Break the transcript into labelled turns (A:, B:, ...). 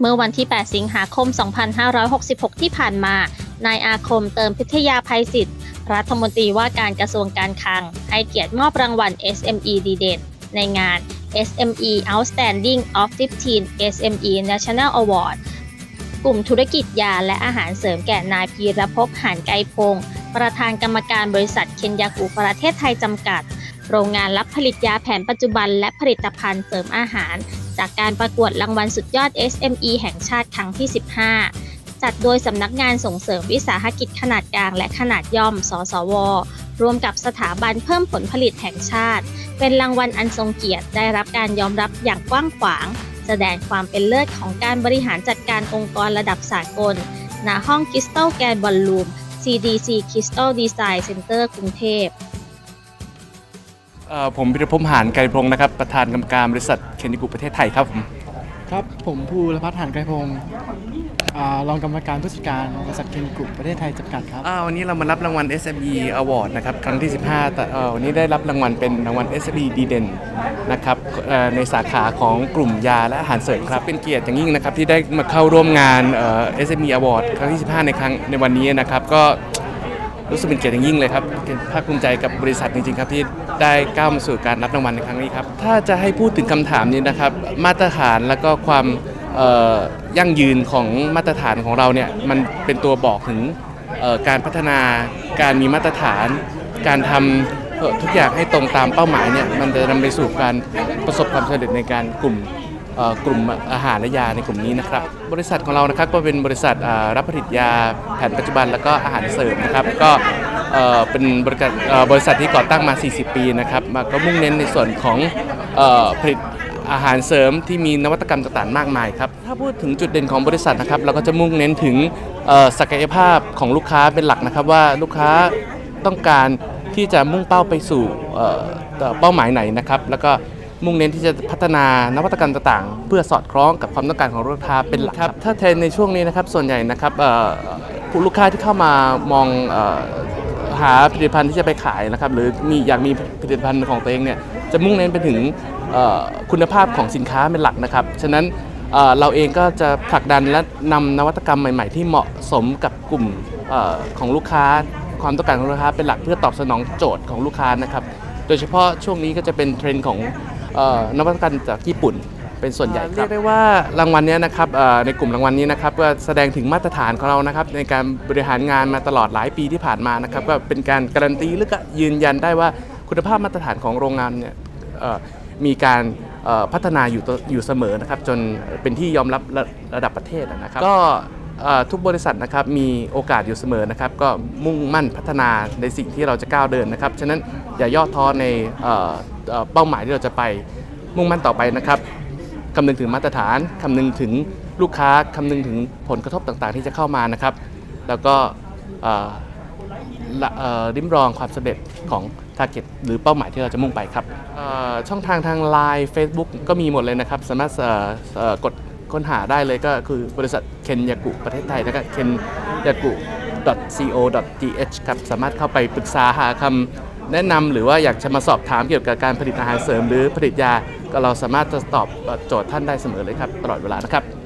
A: เมื่อวันที่ 8 สิงหาคม 2566 ที่ผ่านมา นายอาคมเติมพิทยาภัยศิษย์รัฐมนตรีว่าการกระทรวงการคลัง ให้เกียรติมอบรางวัล SME ดีเด่นในงาน SME Outstanding of 15 SME National Award กลุ่มธุรกิจยาและอาหารเสริมแก่นายพีรภพหานไกรพงศ์ประธานกรรมการบริษัทเคนยากุประเทศไทยจำกัด โรงงานรับผลิตยาแผนปัจจุบันและผลิตภัณฑ์เสริมอาหาร จากการประกวดรางวัลสุดยอด SME แห่งชาติครั้งที่ 15 จัดโดยสำนักงานส่งเสริมวิสาหกิจขนาดกลางและขนาดย่อม สสวร่วมกับสถาบันเพิ่มผลผลิตแห่งชาติ เป็นรางวัลอันทรงเกียรติได้รับการยอมรับอย่างกว้างขวาง แสดงความเป็นเลิศของการบริหารจัดการองค์กรระดับสากล ณ ห้อง Crystal g a n Ballroom CDC Crystal Design Center กรุงเทพ
B: เอ่อผมพิรพงษ์หานไกรพงศ์นะครับ ประธานกรรมการบริษัทเคนดิกุประเทศไทยครับผม
C: ครับ ผมภูรพัฒน์หานไกรพงศ์อ่ารองกรรมการผู้จัดการบริษัทเคมิกุประเทศไทยจำกัดครับ
B: อ่าวันนี้เรามารับรางวัล SME Award นะครับครั้งที่ 15แต่เอ่อวันนี้ได้รับรางวัลเป็นรางวัล SME ดีเด่นนะครับเอ่อในสาขาของกลุ่มยาและอาหารเสริมครับเป็นเกียรติอย่างยิ่งนะครับที่ได้มาเข้าร่วมงานเอ่อ SME Award ครั้งที่ 15 ในครั้งในวันนี้นะครับก็ รู้สึกเป็นเกียรติอย่างยิ่งเลยครับเป็นภาคภูมิใจกับบริษัทจริงๆครับที่ได้ก้าวมาสู่การรับรางวัลในครั้งนี้ครับถ้าจะให้พูดถึงคำถามนี้นะครับมาตรฐานแล้วก็ความยั่งยืนของมาตรฐานของเราเนี่ยมันเป็นตัวบอกถึงการพัฒนาการมีมาตรฐาน การทำเอ่อทุกอย่างให้ตรงตามเป้าหมายเนี่ยมันจะนำไปสู่การประสบความสำเร็จในการกลุ่ม กลุ่มอาหารและยาในกลุ่มนี้นะครับ บริษัทของเรานะครับก็เป็นบริษัทรับผลิตยาแผนปัจจุบันแล้วก็อาหารเสริมนะครับ ก็เป็นบริษัทบริษัทที่ก่อตั้งมา 40 ปีนะครับมาก็มุ่งเน้นในส่วนของออผลิตอาหารเสริมที่มีนวัตกรรมต่างๆ มากมายครับ ถ้าพูดถึงจุดเด่นของบริษัทนะครับ เราก็จะมุ่งเน้นถึงศักยภาพของลูกค้าเป็นหลักนะครับ ว่าลูกค้าต้องการที่จะมุ่งเป้าไปสู่เป้าหมายไหนนะครับ แล้วก็ มุ่งเน้นที่จะพัฒนานวัตกรรมต่างๆ เพื่อสอดคล้องกับความต้องการของลูกค้าเป็นหลักครับ ถ้าเทรนในช่วงนี้นะครับส่วนใหญ่นะครับผู้ลูกค้าที่เข้ามามองหาผลิตภัณฑ์ที่จะไปขายนะครับหรือมีอยากมีผลิตภัณฑ์ของตัวเองเนี่ยจะมุ่งเน้นไปถึงคุณภาพของสินค้าเป็นหลักนะครับ ฉะนั้นเเราเองก็จะผลักดันและนำนวัตกรรมใหม่ ๆ ที่เหมาะสมกับกลุ่มออของลูกค้า ความต้องการของลูกค้าเป็นหลักเพื่อตอบสนองโจทย์ของลูกค้านะครับ โดยเฉพาะช่วงนี้ก็จะเป็นเทรนด์ของ นวัตกรรมจากญี่ปุ่นเป็นส่วนใหญ่ครับเรียกได้ว่ารางวัลนี้นะครับในกลุ่มรางวัลนี้นะครับก็แสดงถึงมาตรฐานของเรานะครับในการบริหารงานมาตลอดหลายปีที่ผ่านมานะครับก็เป็นการการันตีหรือก็ยืนยันได้ว่าคุณภาพมาตรฐานของโรงงานเนี่ยมีการพัฒนาอยู่อยู่เสมอนะครับจนเป็นที่ยอมรับระระดับประเทศนะครับก็ ทุกบริษัทนะครับมีโอกาสอยู่เสมอนะครับก็มุ่งมั่นพัฒนาในสิ่งที่เราจะก้าวเดินนะครับฉะนั้นอย่าย่อท้อในเป้าหมายที่เราจะไปมุ่งมั่นต่อไปนะครับคำนึงถึงมาตรฐานคำนึงถึงลูกค้าคำนึงถึงผลกระทบต่างๆ ที่จะเข้ามานะครับ แล้วก็ริมรองความสำเร็จของ t a r g e t หรือเป้าหมายที่เราจะมุ่งไปครับช่องทางทาง Line Facebook ก็มีหมดเลยนะครับ สามารถกด ค้นหาได้เลยก็คือบริษัทเคนยากุประเทศไทยนะครับเคนยากุ co.th ครับสามารถเข้าไปปรึกษาหาคำแนะนำหรือว่าอยากจะมาสอบถามเกี่ยวกับการผลิตอาหารเสริม หรือผลิตยาก็เราสามารถจะตอบโจทย์ท่านได้เสมอเลยครับตลอดเวลานะครับ